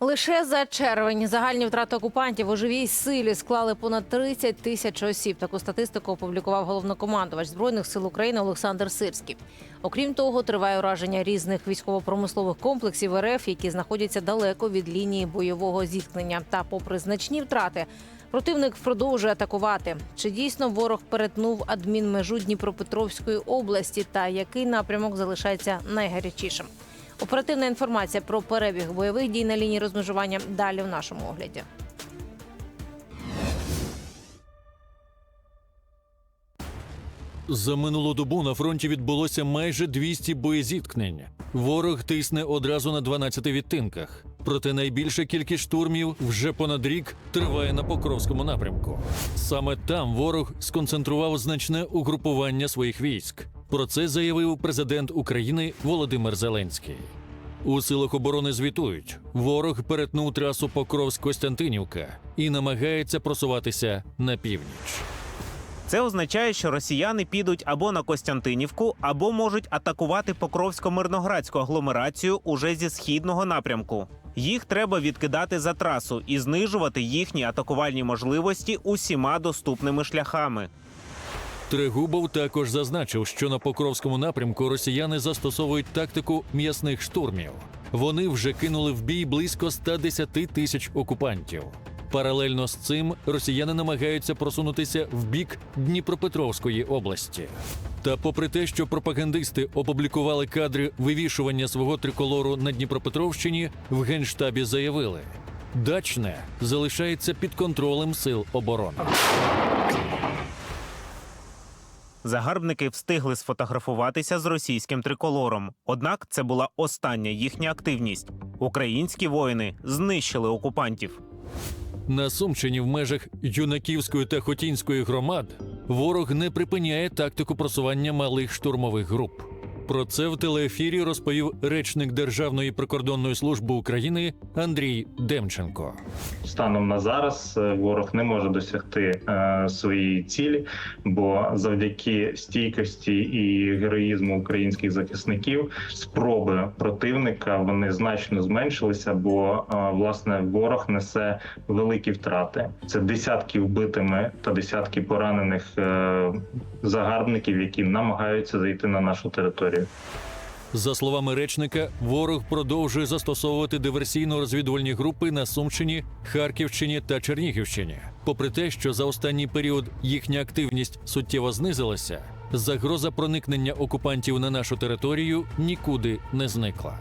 Лише за червень загальні втрати окупантів у живій силі склали понад 30 тисяч осіб. Таку статистику опублікував головнокомандувач збройних сил України Олександр Сирський. Окрім того, триває ураження різних військово-промислових комплексів РФ, які знаходяться далеко від лінії бойового зіткнення. Та, попри значні втрати, противник продовжує атакувати. Чи дійсно ворог перетнув адмінмежу Дніпропетровської області, та який напрямок залишається найгарячішим? Оперативна інформація про перебіг бойових дій на лінії розмежування далі в нашому огляді. За минулу добу на фронті відбулося майже 200 боєзіткнень. Ворог тисне одразу на 12 відтинках. Проте найбільша кількість штурмів вже понад рік триває на Покровському напрямку. Саме там ворог сконцентрував значне угрупування своїх військ. Про це заявив президент України Володимир Зеленський. У силах оборони звітують: ворог перетнув трасу Покровськ-Костянтинівка і намагається просуватися на північ. Це означає, що росіяни підуть або на Костянтинівку, або можуть атакувати Покровсько-Мирноградську агломерацію уже зі східного напрямку. Їх треба відкидати за трасу і знижувати їхні атакувальні можливості усіма доступними шляхами. Трегубов також зазначив, що на Покровському напрямку росіяни застосовують тактику м'ясних штурмів. Вони вже кинули в бій близько 110 тисяч окупантів. Паралельно з цим росіяни намагаються просунутися в бік Дніпропетровської області. Та попри те, що пропагандисти опублікували кадри вивішування свого триколору на Дніпропетровщині, в генштабі заявили: Дачне залишається під контролем сил оборони. Загарбники встигли сфотографуватися з російським триколором. Однак це була остання їхня активність. Українські воїни знищили окупантів. На Сумщині в межах Юнаківської та Хотінської громад ворог не припиняє тактику просування малих штурмових груп. Про це в телеефірі розповів речник Державної прикордонної служби України Андрій Демченко. Станом на зараз е, ворог не може досягти е, своєї цілі, бо завдяки стійкості і героїзму українських захисників спроби противника вони значно зменшилися, бо е, власне ворог несе великі втрати. Це десятки вбитими та десятки поранених е, загарбників, які намагаються зайти на нашу територію. За словами речника, ворог продовжує застосовувати диверсійно-розвідувальні групи на Сумщині, Харківщині та Чернігівщині. Попри те, що за останній період їхня активність суттєво знизилася, загроза проникнення окупантів на нашу територію нікуди не зникла.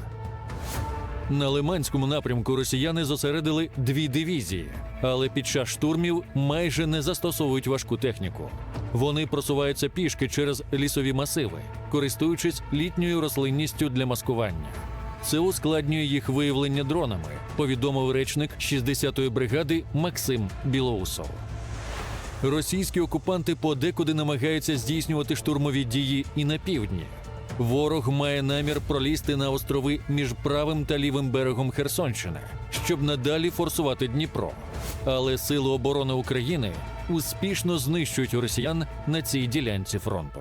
На Лиманському напрямку росіяни зосередили дві дивізії, але під час штурмів майже не застосовують важку техніку. Вони просуваються пішки через лісові масиви, користуючись літньою рослинністю для маскування. Це ускладнює їх виявлення дронами, повідомив речник 60-ї бригади Максим Білоусов. Російські окупанти подекуди намагаються здійснювати штурмові дії і на півдні. Ворог має намір пролізти на острови між правим та лівим берегом Херсонщини, щоб надалі форсувати Дніпро. Але Сили оборони України успішно знищують росіян на цій ділянці фронту.